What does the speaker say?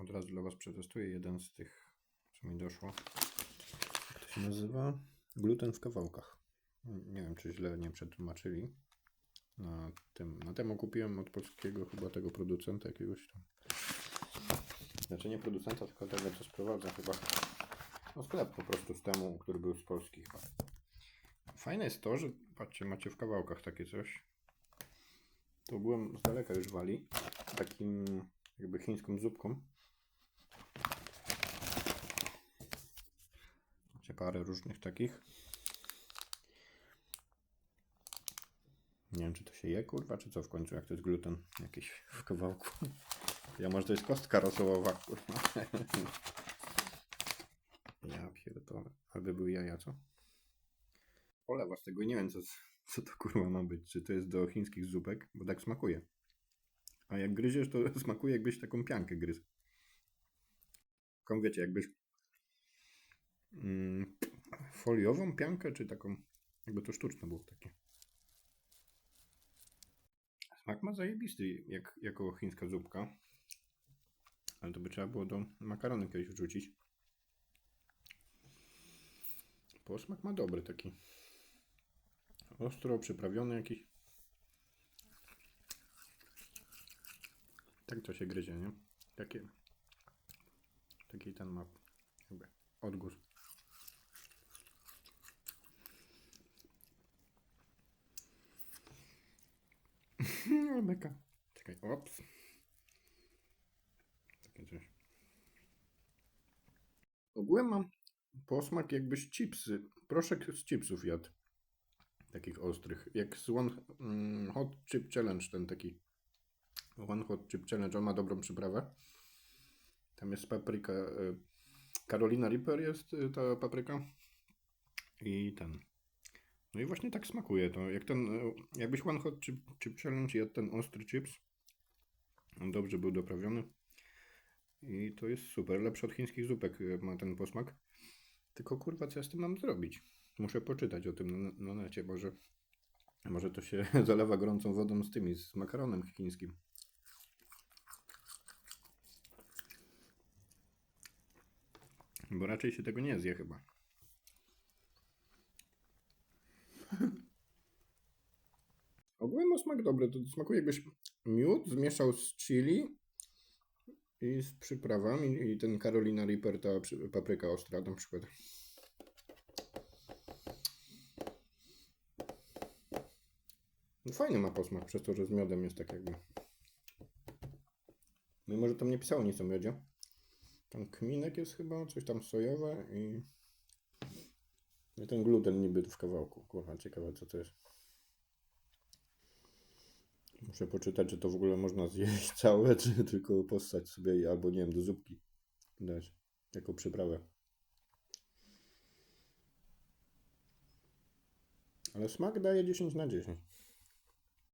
Od razu dla Was przetestuję jeden z tych, co mi doszło. Jak to się nazywa? Gluten w kawałkach. Nie wiem, czy źle nie przetłumaczyli. Na tym, na temu kupiłem od polskiego chyba tego producenta jakiegoś tam. Znaczy nie producenta, tylko tego, co sprowadza chyba. No sklep po prostu z temu, który był z Polski chyba. Fajne jest to, że patrzcie, macie w kawałkach takie coś. To byłem z daleka już wali. Takim jakby chińską zupką. Parę różnych takich. Nie wiem, czy to się je, kurwa, czy co w końcu, jak to jest gluten jakiś w kawałku. Ja może to jest kostka rosołowa, kurwa. Ja pierdolę. Albo były jaja, co? Olewa z tego nie wiem, co, co to kurwa ma być. Czy to jest do chińskich zupek, bo tak smakuje. A jak gryziesz, to smakuje jakbyś taką piankę gryzł. Taką wiecie, jakbyś foliową piankę, czy taką, jakby to sztuczne było takie. Smak ma zajebisty, jak, jako chińska zupka. Ale to by trzeba było do makaronu kiedyś wrzucić. Posmak ma dobry taki. Ostro przyprawiony jakiś. Tak to się gryzie, nie? Takie, taki ten ma jakby odgłos. Beka. Czekaj, ops. Takie coś. Ogółem mam posmak jakbyś chipsy, proszek z chipsów jadł. Takich ostrych. Jak z One mm, Hot Chip Challenge, ten taki. One Hot Chip Challenge, on ma dobrą przyprawę. Tam jest papryka. y, Carolina Reaper jest y, ta papryka. I ten. No i właśnie tak smakuje to. Jak ten, y, jakbyś One Hot Chip, chip Challenge jadł ten ostry chips. On dobrze był doprawiony. I to jest super. Lepszy od chińskich zupek y, ma ten posmak. Tylko kurwa, co ja z tym mam zrobić? Muszę poczytać o tym na, na necie. Może, może to się zalewa gorącą wodą z tymi, z makaronem chińskim. Bo raczej się tego nie zje chyba. Ogólnie ma smak dobry. To smakuje jakbyś miód zmieszał z chili i z przyprawami. I ten Carolina Reaper, ta papryka ostra na przykład. No fajny ma posmak, przez to, że z miodem jest tak jakby. I może tam nie pisało nic o miodzie. Tam kminek jest chyba, coś tam sojowe i... I ten gluten niby w kawałku. Kurwa, ciekawe co to jest. Muszę poczytać, czy to w ogóle można zjeść całe, czy tylko postać sobie albo nie wiem, do zupki dać jako przyprawę. Ale smak daje 10 na 10.